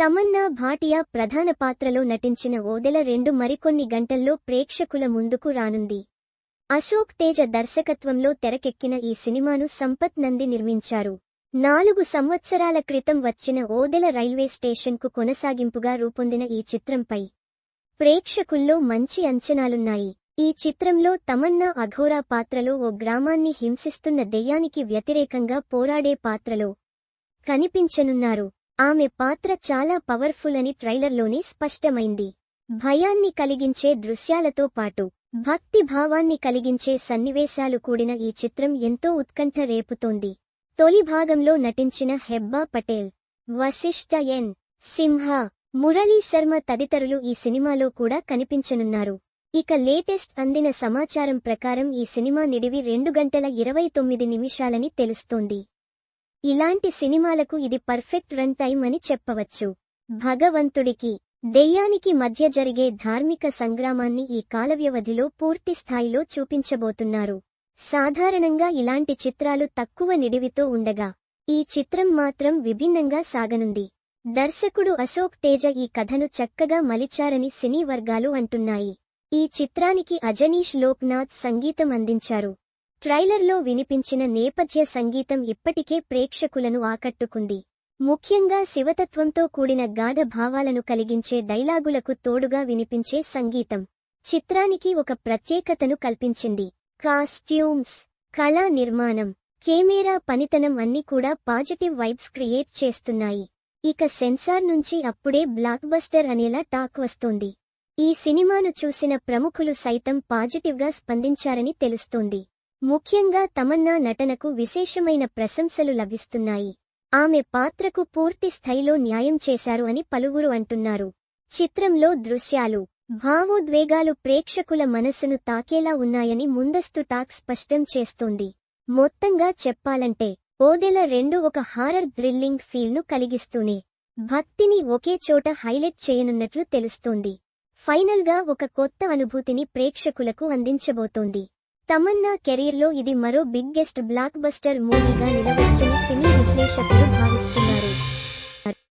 తమన్నా భాటియా ప్రధాన పాత్రలో నటించిన ఓదెల రెండు మరికొన్ని గంటల్లో ప్రేక్షకుల ముందుకు రానుంది. అశోక్ తేజ దర్శకత్వంలో తెరకెక్కిన ఈ సినిమాను సంపత్ నంది నిర్మించారు. నాలుగు సంవత్సరాల క్రితం వచ్చిన ఓదెల రైల్వే స్టేషన్కు కొనసాగింపుగా రూపొందిన ఈ చిత్రంపై ప్రేక్షకుల్లో మంచి అంచనాలున్నాయి. ఈ చిత్రంలో తమన్నా అఘోరా పాత్రలో ఓ గ్రామాన్ని హింసిస్తున్న దెయ్యానికి వ్యతిరేకంగా పోరాడే పాత్రలో కనిపించనున్నారు. ఆమె పాత్ర చాలా పవర్ఫుల్ అని ట్రైలర్లోనే స్పష్టమైంది. భయాన్ని కలిగించే దృశ్యాలతో పాటు భక్తి భావాన్ని కలిగించే సన్నివేశాలు కూడిన ఈ చిత్రం ఎంతో ఉత్కంఠ రేపుతోంది. తొలి భాగంలో నటించిన హెబ్బా పటేల్ వశిష్ఠ ఎన్ సింహ మురళీ శర్మ తదితరులు ఈ సినిమాలో కూడా కనిపించనున్నారు. ఇక లేటెస్ట్ అందిన సమాచారం ప్రకారం ఈ సినిమా నిడివి రెండు గంటల ఇరవై తొమ్మిది నిమిషాలని తెలుస్తోంది. ఇలాంటి సినిమాలకు ఇది పర్ఫెక్ట్ రన్ టైం అని చెప్పవచ్చు. భగవంతుడికి దెయ్యానికి మధ్య జరిగే ధార్మిక సంగ్రామాన్ని ఈ కాలవ్యవధిలో పూర్తి స్థాయిలో చూపించబోతున్నారు. సాధారణంగా ఇలాంటి చిత్రాలు తక్కువ నిడివితో ఉండగా ఈ చిత్రం మాత్రం విభిన్నంగా సాగనుంది. దర్శకుడు అశోక్ తేజ ఈ కథను చక్కగా మలిచారని సినీ వర్గాలు అంటున్నాయి. ఈ చిత్రానికి అజనీష్ లోక్నాథ్ సంగీతం అందించారు. ట్రైలర్లో వినిపించిన నేపథ్య సంగీతం ఇప్పటికే ప్రేక్షకులను ఆకట్టుకుంది. ముఖ్యంగా శివతత్వంతో కూడిన గాఢ భావాలను కలిగించే డైలాగులకు తోడుగా వినిపించే సంగీతం. చిత్రానికి ఒక ప్రత్యేకతను కల్పించింది. కాస్ట్యూమ్స్ కళా నిర్మాణం కెమెరా పనితనం అన్ని కూడా పాజిటివ్ వైబ్స్ క్రియేట్ చేస్తున్నాయి. ఇక సెన్సార్ నుంచి అప్పుడే బ్లాక్ బస్టర్ అనేలా టాక్ వస్తోంది. ఈ సినిమాను చూసిన ప్రముఖులు సైతం పాజిటివ్గా స్పందించారని తెలుస్తోంది. ముఖ్యంగా తమన్నా నటనకు విశేషమైన ప్రశంసలు లభిస్తున్నాయి. ఆమె పాత్రకు పూర్తి స్థాయిలో న్యాయం చేశారు అని పలువురు అంటున్నారు. చిత్రంలో దృశ్యాలు భావోద్వేగాలు ప్రేక్షకుల మనసును తాకేలా ఉన్నాయని ముందస్తు టాక్ స్పష్టం చేస్తోంది. మొత్తంగా చెప్పాలంటే ఓదెల రెండు ఒక హారర్ థ్రిల్లింగ్ ఫీల్ను కలిగిస్తూనే భక్తిని ఒకే చోట హైలైట్ చేయనున్నట్లు తెలుస్తోంది. ఫైనల్గా ఒక కొత్త అనుభూతిని ప్రేక్షకులకు అందించబోతోంది. తమన్నా కెరీర్లో ఇది మరో బిగ్గెస్ట్ బ్లాక్ బస్టర్ మూవీగా నిలవచ్చని సినీ విశ్లేషకులు భావిస్తున్నారు.